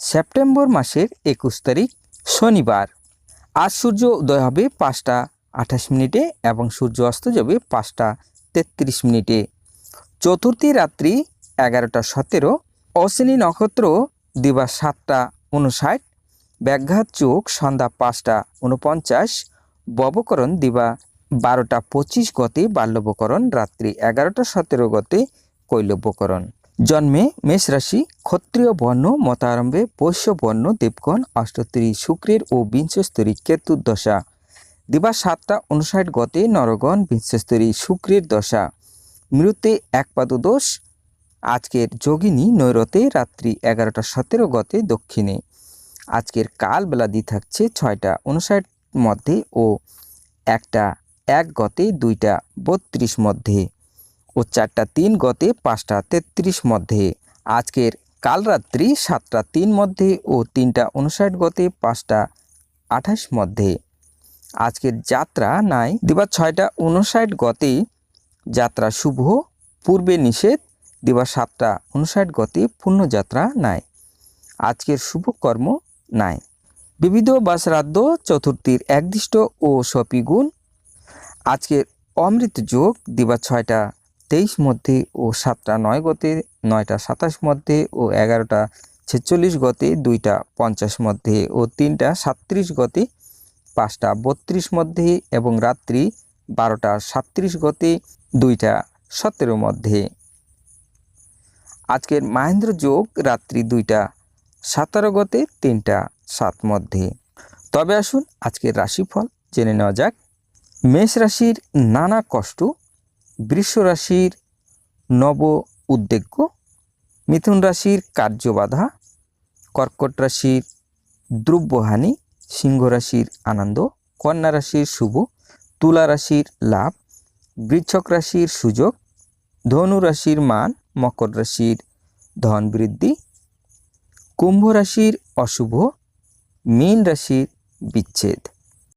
September মাসের একুশ তারিখ, শনিবার। আজ সূর্য উদয় হবে পাঁচটা আঠাশ মিনিটে এবং সূর্য অস্ত যাবে পাঁচটা তেত্রিশ মিনিটে। চতুর্থী রাত্রি এগারোটা সতেরো, অশ্বিনী নক্ষত্র দিবা সাতটা উনষাট, ব্যাঘাত চোখ সন্ধ্যা পাঁচটা উনপঞ্চাশ, ববকরণ দিবা বারোটা পঁচিশ গতে, বাল্যবকরণ রাত্রি এগারোটা সতেরো গতে, কৈলব্যকরণ। জন্মে মেষ রাশি, ক্ষত্রিয় বর্ণ, মতারম্ভে বৈশ্য বর্ণ, দেবগণ অষ্টত্তরী শুক্রের ও বিংশস্তরী কেতুর দশা। দিবা সাতটা উনষাট গতে নরগণ, বিংশস্তরী শুক্রের দশা। মৃত্যে একপাদ দোষ। আজকের যোগিনী নৈরতে রাত্রি এগারোটা সতেরো গতে দক্ষিণে। আজকের কাল বেলাদি থাকছে ছয়টা উনষাট মধ্যে ও একটা এক গতে দুইটা বত্রিশ মধ্যে। ও চারটা তিন গতে পাঁচটা তেত্রিশ মধ্যে। আজকের কাল রাত্রি সাতটা তিন মধ্যে ও তিনটা উনষাট গতে পাঁচটা আঠাশ মধ্যে। আজকের যাত্রা নাই দিবা ছয়টা উনষাট গতে যাত্রা শুভ, পূর্বে নিষেধ দিবা সাতটা উনষাট গতে পূর্ণযাত্রা নাই। আজকের শুভ কর্ম নাই। বিবিধ বা শ্রাদ্ধ চতুর্থীর একদিষ্ট ও সপিগুণ। আজকের অমৃত যোগ দিবা ছয়টা তেইশ মধ্যে ও সাতটা নয় গতে, নয়টা সাতাশ মধ্যে ও এগারোটা ছেচল্লিশ গতে, দুইটা পঞ্চাশ মধ্যে ও তিনটা সাত্রিশ গতে, পাঁচটা বত্রিশ মধ্যে এবং রাত্রি বারোটা সাত্রিশ গতে, দুইটা সতেরো মধ্যে। আজকের মাহেন্দ্র যোগ রাত্রি দুইটা সাতারো গতে, তিনটা সাত মধ্যে। তবে আসুন আজকের রাশিফল জেনে নেওয়া যাক। মেষ রাশির নানা কষ্ট বৃষ রাশির নব উদ্বেগ্য মিথুন রাশির কার্যবাধা, কর্কট রাশির দ্রব্যহানি, সিংহ রাশির আনন্দ, কন্যা রাশির শুভ, তুলা রাশির লাভ বৃচ্ছক রাশির সুযোগ, ধনু রাশির মান, মকর রাশির ধন বৃদ্ধি, কুম্ভ রাশির অশুভ, মীন রাশির বিচ্ছেদ।